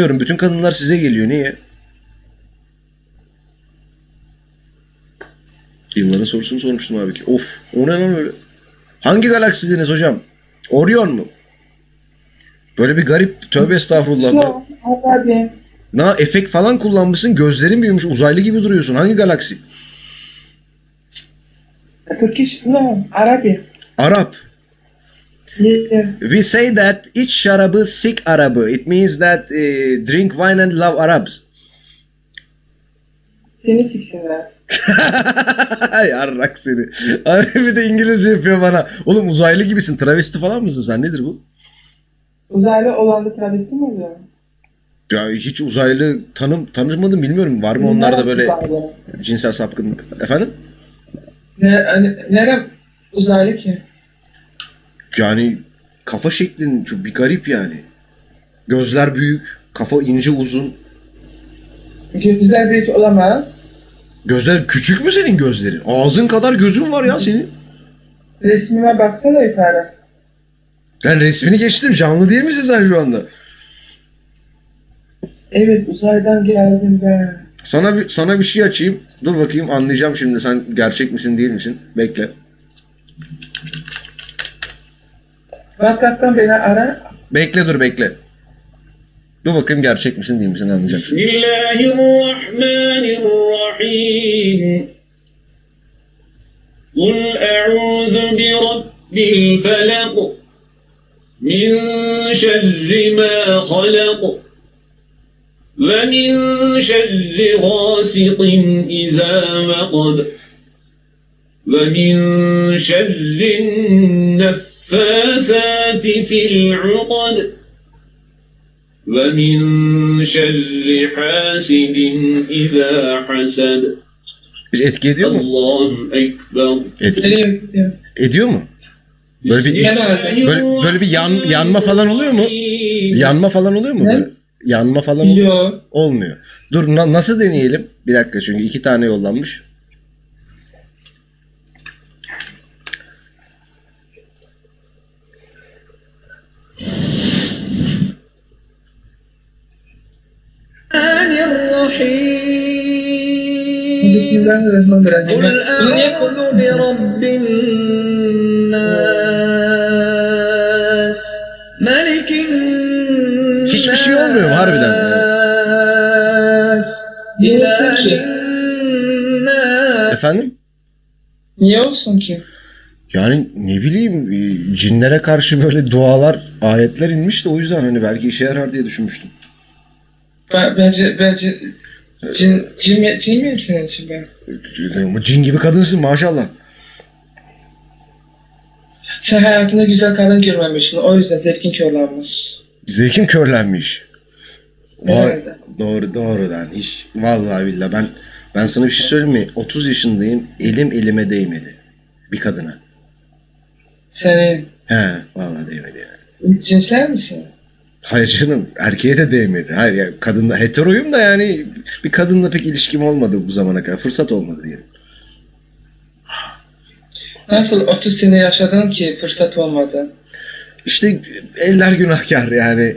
Diyorum bütün kadınlar size geliyor. Niye? Yılların sorusunu sormuştum abi ki. Of o ne lan öyle? Hangi galaksidiniz hocam? Orion mu? Böyle bir garip tövbe estağfurullah. No, Arabi. Na efekt falan kullanmışsın. Gözlerin büyümüş. Uzaylı gibi duruyorsun. Hangi galaksi? Turkish, no, Arabi. Arap. Yes. We say that iç şarabı sik Arabı. It means that eh, drink wine and love Arabs. Seni siksinler. Yarrak seni. Abi bir de İngilizce yapıyor bana. Oğlum uzaylı gibisin. Travesti falan mısın sen? Nedir bu? Uzaylı olan da travesti mi oluyor? Ya hiç uzaylı tanım tanımadım bilmiyorum. Var mı onlarda böyle Uzaylı. cinsel sapkınlık? Efendim? Ne, hani, nere uzaylı ki? Yani kafa şeklin çok bir garip yani. Gözler büyük, kafa ince uzun. Gözler büyük olamaz. Gözler küçük mü senin gözlerin? Ağzın kadar gözün var ya senin. Resmime baksana yukarı. Ben resmini geçtim. Canlı değil misin sen şu anda? Evet uzaydan geldim ben. Sana bir sana bir şey açayım. Dur bakayım anlayacağım şimdi sen gerçek misin değil misin? Bekle. WhatsApp'tan beni ara. Bekle dur bekle. Dur bakayım gerçek misin değil misin anlayacağım. Bismillahirrahmanirrahim. Kul e'udhu bi rabbil felak. Min şerri ma halak. Ve min şerri gasiqin izâ vekab. Ve min şerrin nefs النفاثات في العقد ومن شر حاسد إذا حسد Hiç etki ediyor mu? الله أكبر Etki Geliyor gidiyor. ediyor mu? Böyle bir Genelde. böyle, böyle bir yan, yanma falan oluyor mu? Yanma falan oluyor mu Ne? böyle? Yanma falan oluyor mu? Yok. Olmuyor. Dur na- nasıl deneyelim? Bir dakika çünkü iki tane yollanmış. Bismillahirrahmanirrahim. Kul a'udhu bi rabbin nas. Malikin Hiçbir şey olmuyor harbiden? Efendim? Niye olsun ki? Yani ne bileyim e, cinlere karşı böyle dualar, ayetler inmiş de o yüzden hani belki işe yarar diye düşünmüştüm. Ben, bence, bence cin, cin, cin miyim senin için ben? Cin gibi kadınsın maşallah. Sen hayatında güzel kadın görmemişsin. O yüzden zevkin körlenmiş. Zevkim körlenmiş. Vay, doğru doğrudan hiç vallahi billahi ben ben sana bir şey söyleyeyim mi? 30 yaşındayım. Elim elime değmedi. Bir kadına. Senin He, vallahi değmedi yani. cinsel misin? Hayır canım, erkeğe de değmedi. Hayır ya kadınla heteroyum da yani bir kadınla pek ilişkim olmadı bu zamana kadar. Fırsat olmadı diyelim. Nasıl 30 sene yaşadın ki fırsat olmadı? İşte eller günahkar yani.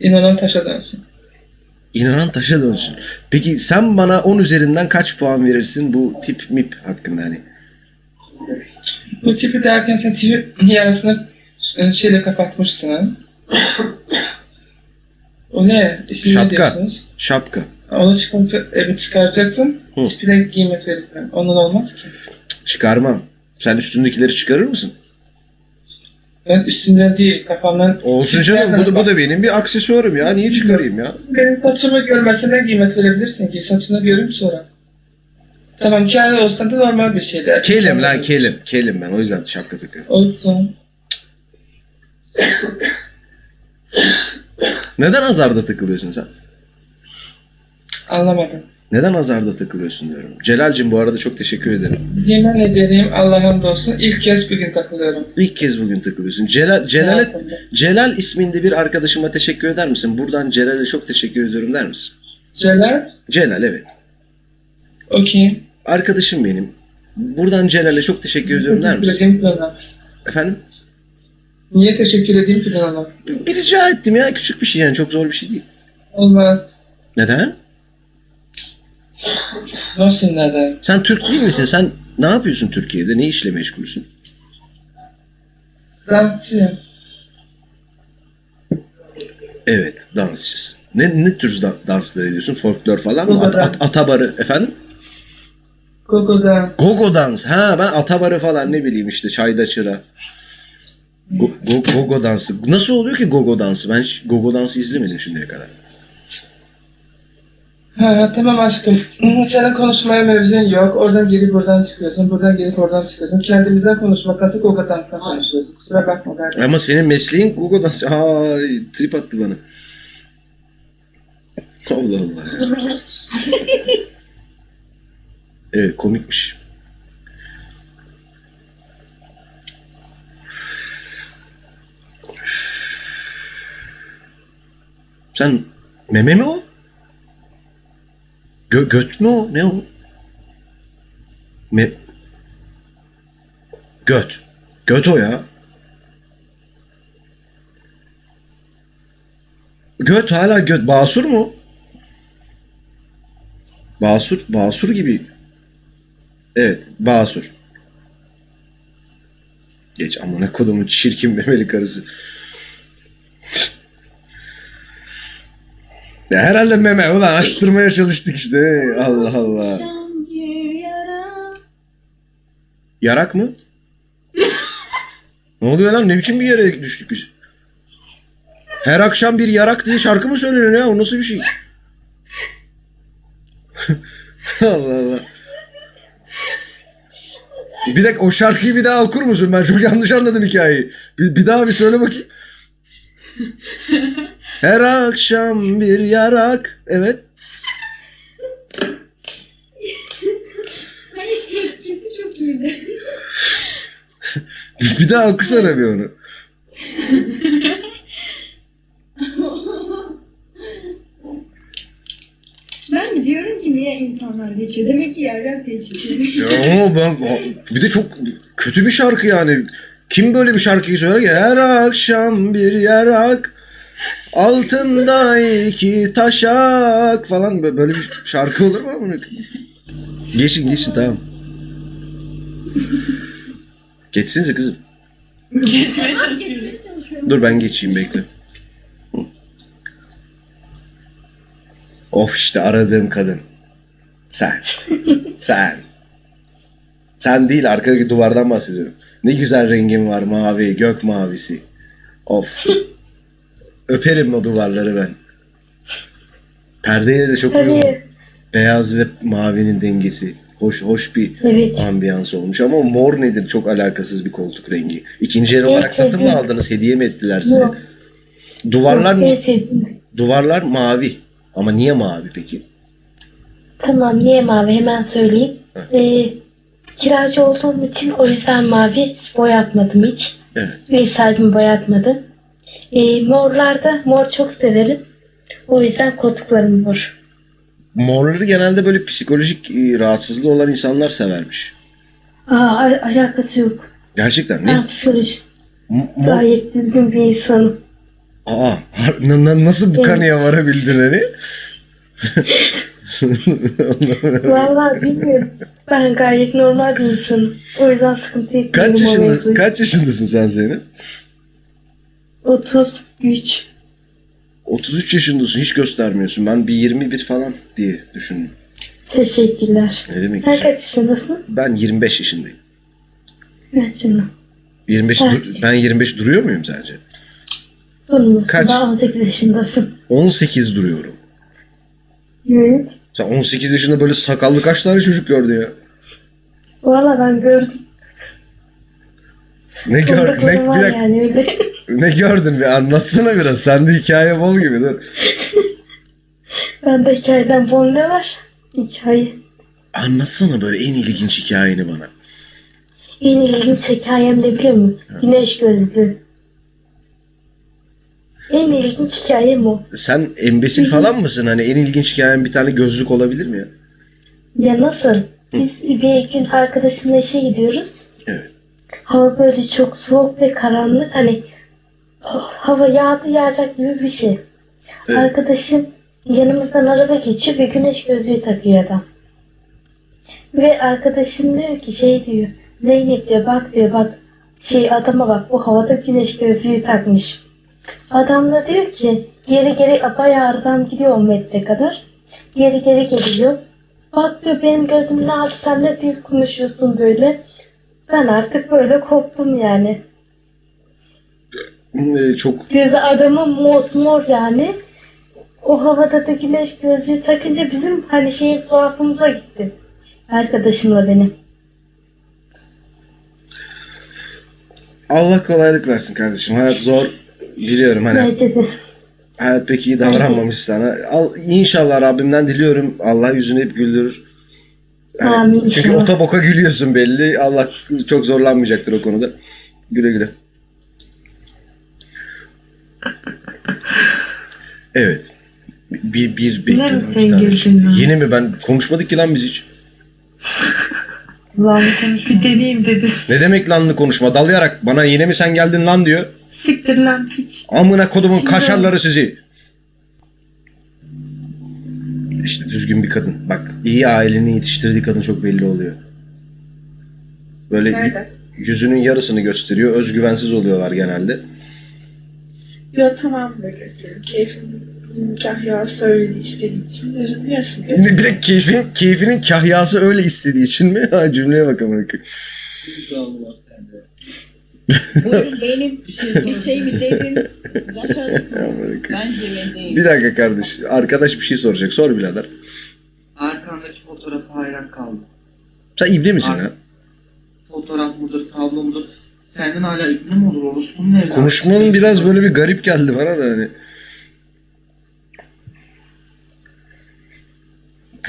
İnanan taşa dönsün. İnanan taşa dönsün. Peki sen bana 10 üzerinden kaç puan verirsin bu tip mip hakkında hani? Bu tipi derken sen tipi yarısını e, şeyle kapatmışsın? O ne? İsmi ne Şapka. diyorsunuz? Şapka. Onu çıkarsa, evet çıkaracaksın. Hı. Tipi de giymet verirsen. Ondan olmaz ki. Çıkarmam. Sen üstündekileri çıkarır mısın? Ben üstünden değil kafamdan... Olsun canım. Bu da, bu da benim bir aksesuarım ya. Niye çıkarayım ya? Benim saçımı görmesine kıymet verebilirsin ki. Saçını göreyim sonra. Tamam kendi olsan da normal bir şeydi. Kelim lan kelim. Kelim ben. O yüzden şapka takıyorum. Olsun. Neden azarda takılıyorsun sen? Anlamadım. Neden azarda takılıyorsun diyorum. Celal'cim bu arada çok teşekkür ederim. Yemin ederim Allah'ın olsun ilk kez bir gün takılıyorum. İlk kez bugün takılıyorsun. Celal, Celal'e, Hayatımda. Celal isminde bir arkadaşıma teşekkür eder misin? Buradan Celal'e çok teşekkür ediyorum der misin? Celal, Celal evet. o kim? Arkadaşım benim. Buradan Celal'e çok teşekkür ediyorum der misin? Efendim? Niye teşekkür edeyim ki ben ona? Bir rica ettim ya. Küçük bir şey yani. Çok zor bir şey değil. Olmaz. Neden? Nasıl neden? Sen Türk değil misin? Sen ne yapıyorsun Türkiye'de? Ne işle meşgulsün? Dansçıyım. Evet, dansçısın. Ne, ne tür da- danslar ediyorsun? Folklor falan mı? At, at, atabarı efendim? Gogo dans. Gogo dans. Ha ben atabarı falan ne bileyim işte çayda çıra. Go, go- gogo dansı. Nasıl oluyor ki gogo dansı? Ben hiç gogo dansı izlemedim şimdiye kadar. Ha, tamam aşkım. Senin konuşmaya mevzun yok. Oradan gelip buradan çıkıyorsun. Buradan gelip oradan çıkıyorsun. Kendimizden konuşmaktansa Gogo danstan konuşuyoruz. Kusura bakma kardeşim. Ama senin mesleğin gogo dansı. Ay trip attı bana. Allah Allah. Evet komikmiş. Sen meme mi o? Gö göt mü o? Ne o? Me göt. Göt o ya. Göt hala göt. Basur mu? Basur. Basur gibi. Evet. Basur. Geç amına kodumun çirkin memeli karısı. ya herhalde meme ulan açtırmaya çalıştık işte. Allah Allah. Yarak mı? ne oluyor lan? Ne biçim bir yere düştük biz? Her akşam bir yarak diye şarkı mı söyleniyor ya? O nasıl bir şey? Allah Allah. Bir dakika o şarkıyı bir daha okur musun? Ben çok yanlış anladım hikayeyi. Bir, bir daha bir söyle bakayım. Her akşam bir yarak. Evet. Hayır tepkisi çok iyiydi. Bir, bir daha okusana bir onu. Ben mi diyorum ki niye insanlar geçiyor? Demek ki yerden geçiyor. Ya ama ben bir de çok kötü bir şarkı yani. Kim böyle bir şarkıyı söyler ki her akşam bir yarak altında iki taşak falan Bö- böyle bir şarkı olur mu koyayım? Geçin geçin tamam. Geçsinize kızım. Geçmeye çalışıyorum. Dur ben geçeyim bekle. Of işte aradığım kadın. Sen. Sen. Sen değil arkadaki duvardan bahsediyorum. Ne güzel rengin var mavi, gök mavisi. Of. Öperim o duvarları ben. Perdeyle de çok uyumlu. Beyaz ve mavinin dengesi. Hoş hoş bir Evet. ambiyans olmuş ama mor nedir? Çok alakasız bir koltuk rengi. İkinci el olarak Evet, satın mı evet. aldınız? Hediye mi ettiler size? Yok. Duvarlar Yok, evet. duvarlar mavi. Ama niye mavi peki? Tamam niye mavi hemen söyleyeyim. Ee, kiracı olduğum için o yüzden mavi boyatmadım hiç. Evet. Ev sahibim boyatmadı. Ee, morlarda mor çok severim. O yüzden koltuklarım mor. Morları genelde böyle psikolojik e, rahatsızlığı olan insanlar severmiş. Aa al- alakası yok. Gerçekten ne? Ben psikolojik M- mor... gayet düzgün bir insanım. Aa, har- na- na- nasıl bu Evet. kanıya varabildin hani? Vallahi bilmiyorum. Ben gayet normal bir insanım. O yüzden sıkıntı etmiyorum. kaç yaşında kaç yaşındasın sen Zeynep? 33. 33 yaşındasın hiç göstermiyorsun. Ben bir 21 falan diye düşündüm. Teşekkürler. Ne demek? Sen güzel. kaç yaşındasın? Ben 25 yaşındayım. Ne canım? 25 Evet. dur- ben 25 duruyor muyum sence? Bunun Kaç? Daha 18 yaşındasın. 18 duruyorum. Evet. Sen 18 yaşında böyle sakallı kaç tane çocuk gördün ya? Valla ben gördüm. Ne gör Orada ne, bir dakika, yani öyle. ne gördün bir anlatsana biraz. Sende hikaye bol gibi dur. Bende hikayeden bol ne var? Hikaye. Anlatsana böyle en ilginç hikayeni bana. En ilginç hikayem ne biliyor musun? Güneş gözlü. En ilginç hikayem o. Sen embesil falan mısın? Hani en ilginç hikayen bir tane gözlük olabilir mi ya? Ya nasıl? Biz bir gün arkadaşımla işe gidiyoruz. Evet. Hava böyle çok soğuk ve karanlık. Hani hava yağdı yağacak gibi bir şey. Evet. Arkadaşım yanımızdan araba geçiyor ve güneş gözlüğü takıyor adam. Ve arkadaşım diyor ki şey diyor. Zeynep diyor bak diyor bak şey adama bak bu havada güneş gözlüğü takmış. Adam da diyor ki geri geri bayağı aradan gidiyor 10 metre kadar. Geri geri geliyor. Bak diyor benim gözüm ne aldı sen ne diyor konuşuyorsun böyle. Ben artık böyle koptum yani. Ee, çok Gözü adamın mosmor yani. O havada da güneş gözlüğü takınca bizim hani şey tuhafımıza gitti. Arkadaşımla benim. Allah kolaylık versin kardeşim. Hayat zor. Biliyorum hani Bence de. hayat pek iyi davranmamış sana. Al, inşallah Rabbimden diliyorum. Allah yüzünü hep güldürür. Yani Amin çünkü inşallah. ota boka gülüyorsun belli. Allah çok zorlanmayacaktır o konuda. Güle güle. Evet. Bir bir bekliyorum. iki sen tane ya? Yeni mi ben konuşmadık ki lan biz hiç. Lan bir deneyeyim dedi. Ne demek lanlı konuşma? Dalayarak bana yine mi sen geldin lan diyor. Siktir lan piç. Amına kodumun kaşarları sizi. İşte düzgün bir kadın. Bak iyi ailenin yetiştirdiği kadın çok belli oluyor. Böyle y- Nerede? yüzünün yarısını gösteriyor. Özgüvensiz oluyorlar genelde. Ya tamam böyle diyorum. Keyfim kahya söyledi istediği için üzülüyorsun. Bir de keyfin, keyfinin kahyası öyle istediği için mi? Ha, cümleye bak amına koyayım. Buyurun benim bir şey mi dedin? Yaşarız. Amına koyayım. Ben Cemil'deyim. Bir dakika kardeş. Arkadaş bir şey soracak. Sor birader. Arkandaki fotoğrafa hayran kaldım. Sen ibne misin Ar- ha? Fotoğraf mıdır, tablo mudur? Senden hala ikna mı olur? Orospunun evladı. Konuşmanın biraz böyle bir garip geldi bana da hani.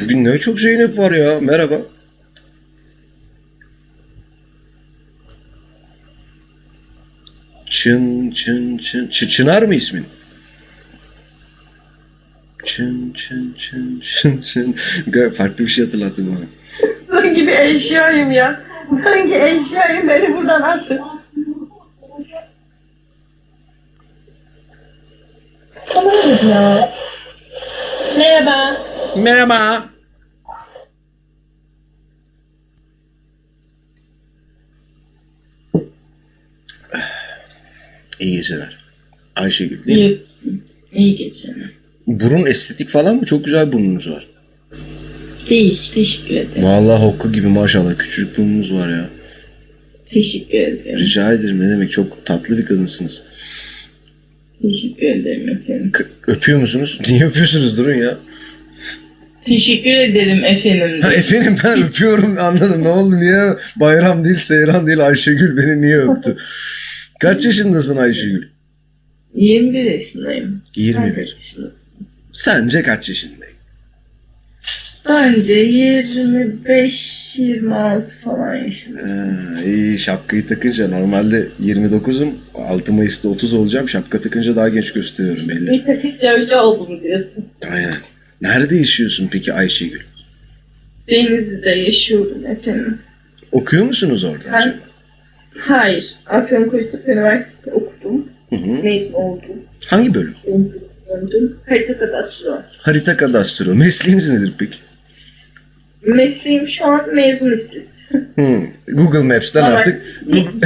Bugün ne çok Zeynep var ya. Merhaba. Çın çın çın. Çı- Çınar mı ismin? Çın çın çın çın çın. Farklı bir şey hatırlattı bana. Hangi bir eşyayım ya? Hangi eşyayım beni buradan attı? Tamam ya. Merhaba. Merhaba. İyi geceler. Ayşegül değil mi? İyi, iyi geceler. Burun estetik falan mı? Çok güzel burnunuz var. Değil, teşekkür ederim. Vallahi hokka gibi maşallah. Küçücük burnunuz var ya. Teşekkür ederim. Rica ederim ne demek. Çok tatlı bir kadınsınız. Teşekkür ederim efendim. K- öpüyor musunuz? Niye öpüyorsunuz? Durun ya. Teşekkür ederim efendim. Ha, efendim ben öpüyorum anladım. Ne oldu? Niye bayram değil, seyran değil Ayşegül beni niye öptü? Kaç yaşındasın Ayşegül? 21 yaşındayım. Sen 21. kaç yaşındasın? Sence kaç yaşındayım? Bence 25-26 falan yaşındayım. Ha, iyi şapkayı takınca normalde 29'um 6 Mayıs'ta 30 olacağım. Şapka takınca daha genç gösteriyorum belli. Bir takınca öyle oldum diyorsun. Aynen. Nerede yaşıyorsun peki Ayşegül? Denizli'de yaşıyorum efendim. Okuyor musunuz orada? Sen- acaba? Hayır, Afyonkarahisar Üniversitesi'nde okudum. Hı hı. Mezun oldum. Hangi bölüm? Döndüm. Harita kadastro. Harita kadastro. Mesleğiniz nedir peki? Mesleğim şu an mezun listesi. Google Maps'ten Ama artık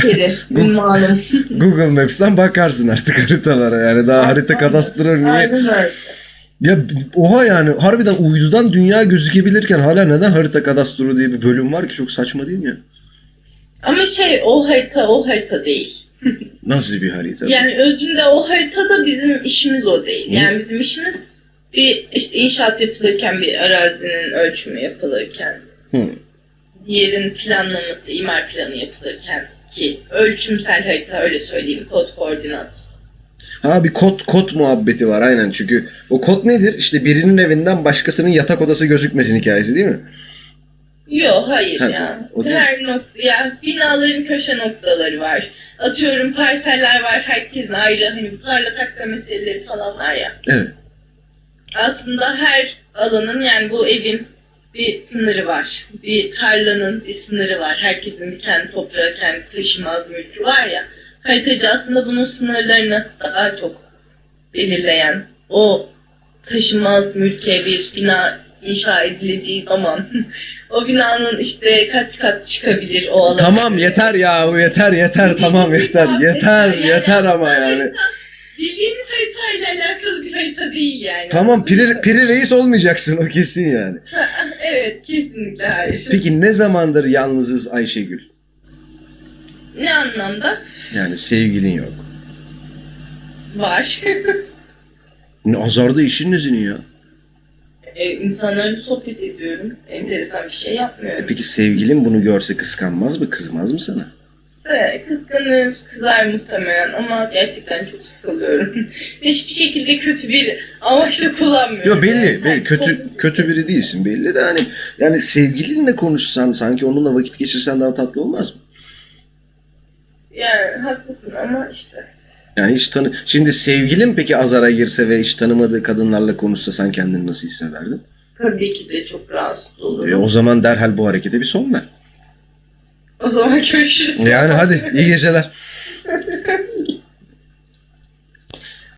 kere ünvanım. Google Maps'ten bakarsın artık haritalara. Yani daha harita kadastro niye? Aynen öyle. Ya oha yani harbiden uydudan dünya gözükebilirken hala neden harita kadastro diye bir bölüm var ki çok saçma değil mi ya? Ama şey o harita o harita değil. Nasıl bir harita? Yani özünde o haritada bizim işimiz o değil. Yani bizim işimiz bir işte inşaat yapılırken bir arazinin ölçümü yapılırken Hı. yerin planlaması, imar planı yapılırken ki ölçümsel harita öyle söyleyeyim kod koordinat. Ha bir kod kod muhabbeti var aynen çünkü o kod nedir? İşte birinin evinden başkasının yatak odası gözükmesin hikayesi değil mi? Yok hayır Ha, ya. o değil. Her nokta ya binaların köşe noktaları var. Atıyorum parseller var herkesin ayrı hani bu tarla takla meseleleri falan var ya. Evet. Aslında her alanın yani bu evin bir sınırı var. Bir tarlanın bir sınırı var. Herkesin bir kendi toprağı, kendi taşımaz mülkü var ya. Haritacı aslında bunun sınırlarını daha çok belirleyen, o taşınmaz mülke bir bina inşa edileceği zaman o binanın işte kaç kat çıkabilir o alan. Tamam yeter ya yeter yeter tamam yeter yeter yeter ama yani. Bildiğimiz haritayla alakalı bir harita değil yani. Tamam piri, piri reis olmayacaksın o kesin yani. Evet kesinlikle hayır. Peki ne zamandır yalnızız Ayşegül? Ne anlamda? Yani sevgilin yok. Var. Ne azarda işin ne senin ya? E, insanlarla sohbet ediyorum. Enteresan bir şey E yapmıyorum. peki sevgilin bunu görse kıskanmaz mı? Kızmaz mı sana? Evet, kıskanır, kızar muhtemelen ama gerçekten çok sıkılıyorum. Hiçbir şekilde kötü bir amaçla kullanmıyorum. Yo belli, Yani belli. kötü sohbet- kötü biri değilsin belli de hani yani sevgilinle konuşsan sanki onunla vakit geçirsen daha tatlı olmaz mı? Yani haklısın ama işte. Yani hiç tanı şimdi sevgilin peki azara girse ve hiç tanımadığı kadınlarla konuşsa sen kendini nasıl hissederdin? Tabii ki de çok rahatsız E, olurum. o zaman derhal bu harekete bir son ver. o zaman görüşürüz. Yani hadi iyi geceler.